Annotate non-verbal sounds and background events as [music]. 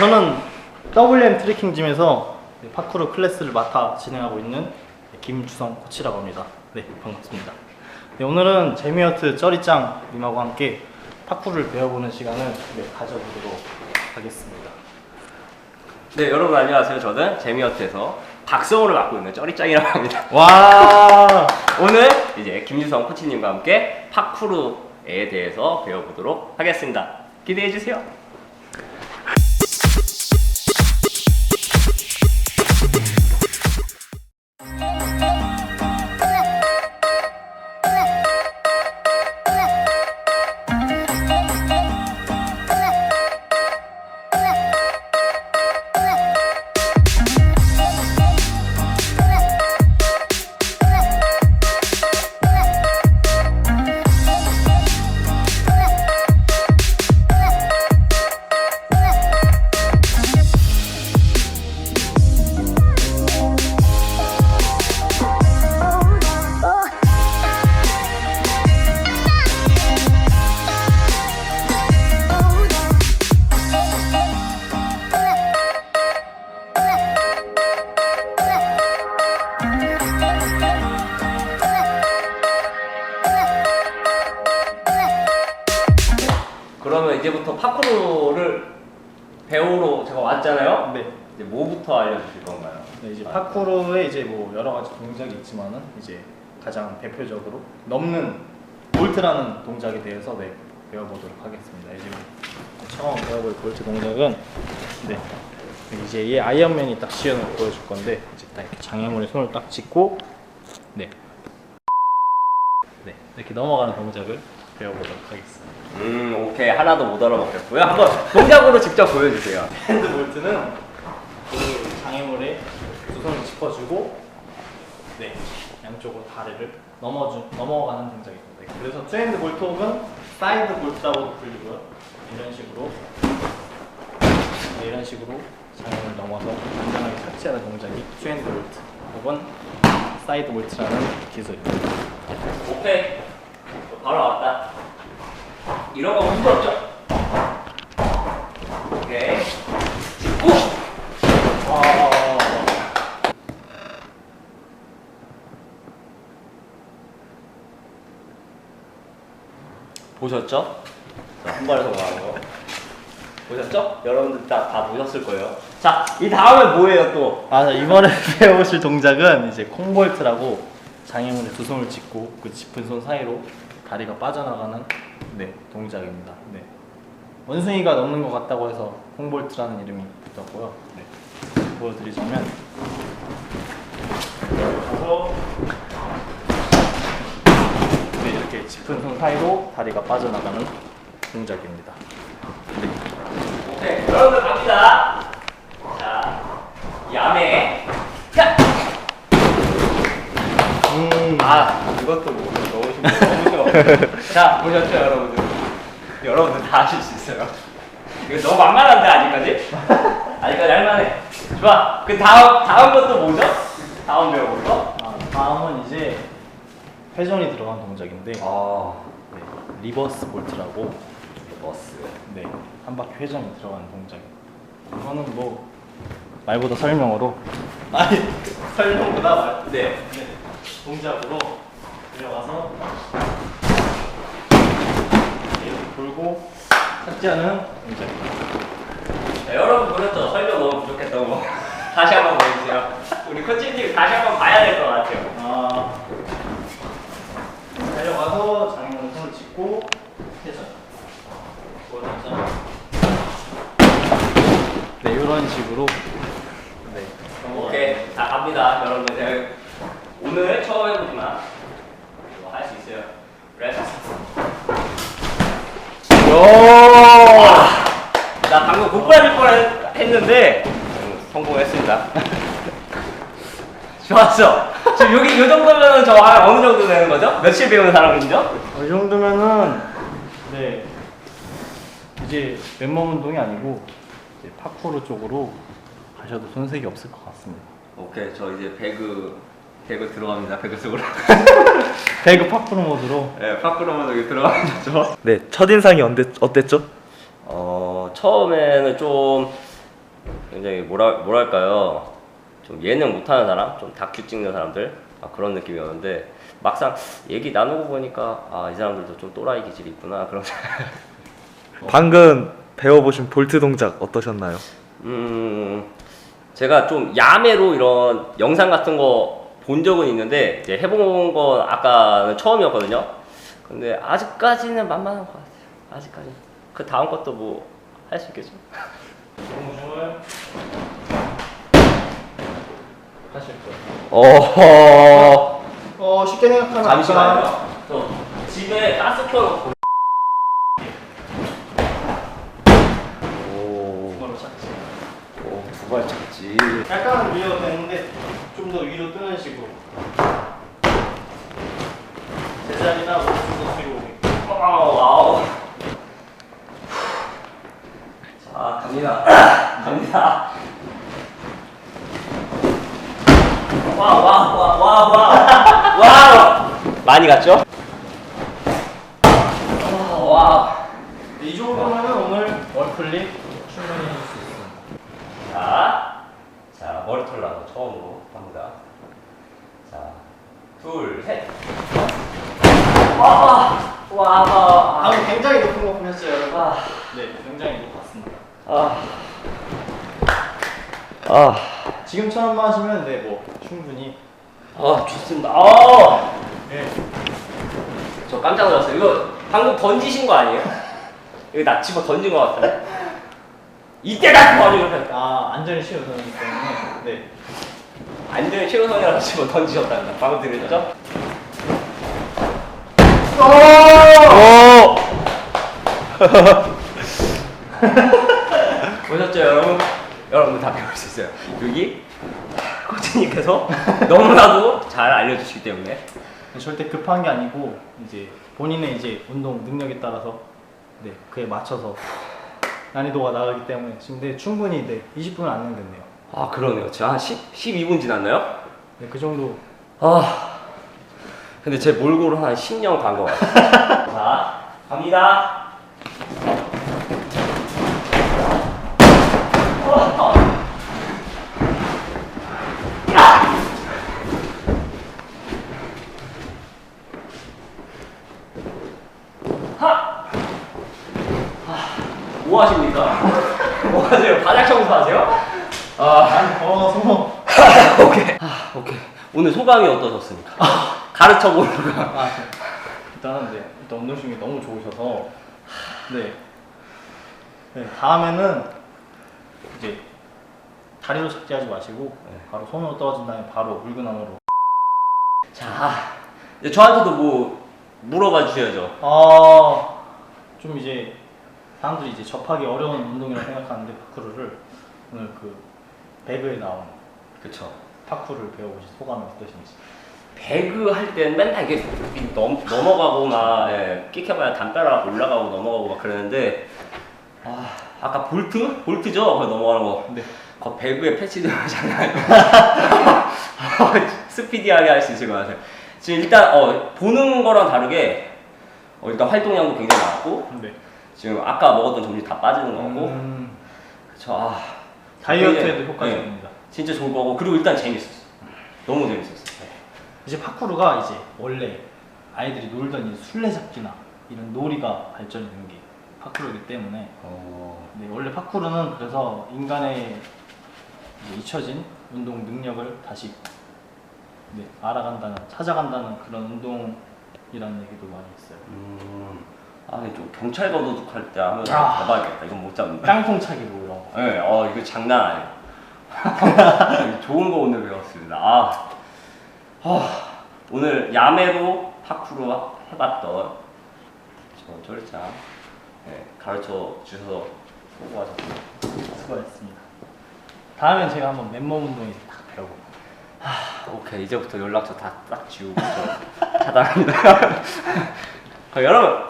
저는 WM 트래킹 짐에서 네, 파쿠르 클래스를 맡아 진행하고 있는 김주성 코치라고 합니다. 네, 반갑습니다. 네, 오늘은 재미어트 쩌리짱 님하고 함께 파쿠르를 배워보는 시간을 네, 가져보도록 하겠습니다. 네 여러분 안녕하세요 저는 재미어트에서 박성호를 맡고 있는 쩌리짱이라고 합니다 와, [laughs] 오늘 이제 김유성 코치님과 함께 파쿠르에 대해서 배워보도록 하겠습니다 기대해 주세요 이제부터 파쿠르를 배우러 제가 왔잖아요 네. 이제 뭐부터 알려주실 건가요? 네, 이제 파쿠르에 이제 뭐 여러 가지 동작이 있지만은 이제 가장 대표적으로 넘는 볼트라는 동작에 대해서 네, 배워보도록 하겠습니다. 이제 뭐 처음 배워볼 볼트 동작은 네 이제 이 아이언맨이 딱 시연을 보여줄 건데 이제 딱 이렇게 장애물에 손을 딱 짚고 네, 네 이렇게 넘어가는 동작을 배워보도록 하겠습니다. 음 오케이 하나도 못 알아먹겠고요 한번 동작으로 직접 보여주세요 핸드 볼트는 그 장애물에 두 손을 짚어주고 네 양쪽으로 다리를 넘어주 넘어가는 동작입니다. 네, 그래서 트핸드 볼트 혹은 사이드 볼트라고도 불리고요. 이런 식으로 네, 이런 식으로 장애물을 넘어서 안전하게 착지하는 동작이 트핸드 볼트 혹은 사이드 볼트라는 기술입니다. 오케이 바로 왔다 이런 거 무섭죠? 오케이 짚고 아, 보셨죠? 자, 한 성공하는 거 보셨죠? 여러분들 다, 다 보셨을 거예요 자 이 다음에 뭐예요 또? 아, 자, 이번에 [laughs] 배워보실 동작은 이제 콩볼트라고 장애물에 두 손을 짚고 그 짚은 손 사이로 다리가 빠져나가는 네, 동작입니다. 네. 원숭이가 넘는 것 같다고 해서 콩볼트라는 이름이 붙었고요. 네. 보여드리자면 가서 네, 이렇게 짚은 손 사이로 다리가 빠져나가는 동작입니다. 오케이 여러분들 갑니다 자 야매 자! 음, 아 이것도 뭐 너무 쉽네 너무 쉬워 [laughs] 자 보셨죠 여러분들? 여러분들 다 하실 수 있어요. 이거 너무 만만한데 아직까지? [laughs] 아직까지 할만해. 좋아. 그 다음 다음 것도 뭐죠? 다음 배워볼 거? 아, 다음은 이제 회전이 들어간 동작인데 아. 네, 리버스 볼트라고. 버스. 네, 한 바퀴 회전이 들어가는 동작입니다. 이거는 뭐 말보다 설명으로. 아니 [laughs] 설명보다 말 네 네, 동작으로 내려가서 이렇게 돌고 착지하는 동작입니다. 자, 여러분 보셨죠? 설명 너무 부족했던 거 [laughs] 다시 한번 보여주세요. 우리 코치님 다시 한번 봐야 될 것 같아요. 아, 내려가서 장애물 손을 짚고 회전. 돌아서 네, 이런 식으로 네, 오케이 자 갑니다 여러분들 제가 오늘 처음 해보지만 할 수 있어요 렛츠 나 방금 못 빠질 뻔 했는데 음, 성공했습니다 [laughs] 좋았어 지금 여기 이 정도면 저한 어느 정도 되는 거죠? 며칠 배우는 사람이죠? 이 정도면은 네 이제 맨몸 운동이 아니고 이제 파쿠르 쪽으로 가셔도 손색이 없을 것 같습니다. 오케이 저 이제 배그 배그 들어갑니다 배그 속으로 [laughs] 배그 파쿠르 모드로 네 파쿠르 모드 들어가죠 네, 첫인상이 어땠, 어땠죠? 어 처음에는 좀 굉장히 뭐라 뭐랄까요? 좀 예능 못하는 사람? 좀 다큐 찍는 사람들? 아, 그런 느낌이었는데 막상 얘기 나누고 보니까 아 이 사람들도 좀 또라이 기질이 있구나 그런 [laughs] 방금 배워보신 볼트 동작 어떠셨나요? 음 제가 좀 야매로 이런 영상 같은 거 본 적은 있는데 이제 해본 건 아까는 처음이었거든요. 근데 아직까지는 만만한 것 같아요. 아직까지 그 다음 것도 뭐 할 수 있겠죠 [laughs] 하실 거예요. 어허 어 쉽게 생각하면 아까 잠시만요. 저 집에 가스 켜놓고. 오, 바로 착지. 오, 두발 쳤지. 약간 위로 되는데 좀 더 위로 뜨는 식으로. 제자리나 좀더 뒤로 오게. 와우, 와우. 자, 갑니다. 갑니다. 와, 와, 와, 와, 와. 와. 많이 갔죠? 와, 와. 이 정도면은 오늘 월클립 충분히 해줄 수 있습니다. 자, 자 머리 털라고 처음으로 갑니다. 자, 둘, 셋. 와, 와, 와, 방금 굉장히 높은 거 보셨어요, 여러분? 아, 네, 굉장히 높았습니다. 아, 아, 지금처럼만 하시면 네, 뭐 충분히. 아, 좋습니다. 아, 네. 저 깜짝 놀랐어요. 이거 방금 던지신 거 아니에요? 이거 나 집어 던진 거 같아요. 이때가 그 거리 아 안전이 최우선이기 때문에 네. 안전히 최우선이라고 집어 던지셨다는 거 방금 들으셨죠? 오! [laughs] 보셨죠 여러분? 여러분 다 배울 수 있어요. 여기 코치님께서 너무나도 잘 알려주시기 때문에 절대 급한 게 아니고 이제 본인의 이제 운동 능력에 따라서 네 그에 맞춰서 난이도가 나가기 때문에 지금 네 충분히 네 20분은 안 넘겼네요. 아 그러네요. 제가 한 10, 12분 지났나요? 네, 그 정도 아 근데 제 몰골은 한 10년 간 것 같아요. [laughs] 자 갑니다. 뭐 하십니까? [laughs] 뭐 하세요? 바닥 청소하세요? 아, 어 성공. [laughs] 오케이. 아, 오케이. 오늘 소감이 어떠셨습니까? 가르쳐 보는 거. 아 네. 일단은 네 일단 운동신경이 너무 좋으셔서 네. 네 다음에는 이제 다리로 착지하지 마시고 네. 바로 손으로 떨어진 다음에 바로 물구나무로. 자, 이제 저한테도 뭐 물어봐 주셔야죠. 아 좀 이제 사람들이 이제 접하기 어려운 운동이라고 생각하는데 파쿠르를 오늘 그 배그에 나온 그쵸. 파쿠르를 배워보신 소감이 어떠신지 배그 할 때는 맨날 이게 넘, 넘어가고 막 예, 끽해봐야 담벼락 올라가고 넘어가고 막 그러는데 아, 아까 볼트? 볼트죠? 그 넘어가는 거. 네. 그 배그에 장난 아니에요. [laughs] 스피디하게 할 수 있을 것 같아요. 지금 일단 어, 보는 거랑 다르게 어, 일단 활동량도 굉장히 많고 네. 지금 아까 먹었던 점심 다 빠지는 거고. 음, 그쵸 아. 다이어트에도 굉장히, 효과적입니다. 네, 진짜 좋을 거고. 그리고 일단 재밌었어. 너무 재밌었어. 이제 파쿠르가 이제 원래 아이들이 놀던 이 술래잡기나 이런 놀이가 발전된 게 파쿠르이기 때문에 어... 네, 원래 파쿠르는 그래서 인간의 이제 잊혀진 운동 능력을 다시 네, 알아간다는 찾아간다는 그런 운동이라는 얘기도 많이 있어요. 음... 아좀 경찰 도둑 할 때 하면 아. 대박이겠다 이건 못 잡는다 깡통차기로 이런 거. 네, 어 이거 장난 아니에요 [laughs] 좋은 거 오늘 배웠습니다 아, 아 오늘 야매로 파쿠르 해봤던 저 조리짱 네, 가르쳐 주셔서 수고하셨습니다 수고하셨습니다. 다음엔 제가 한번 맨몸 운동 이제 딱 배워볼게요. 오케이 이제부터 연락처 다 딱 지우고 저 [laughs] 차단합니다. [laughs] 그럼 여러분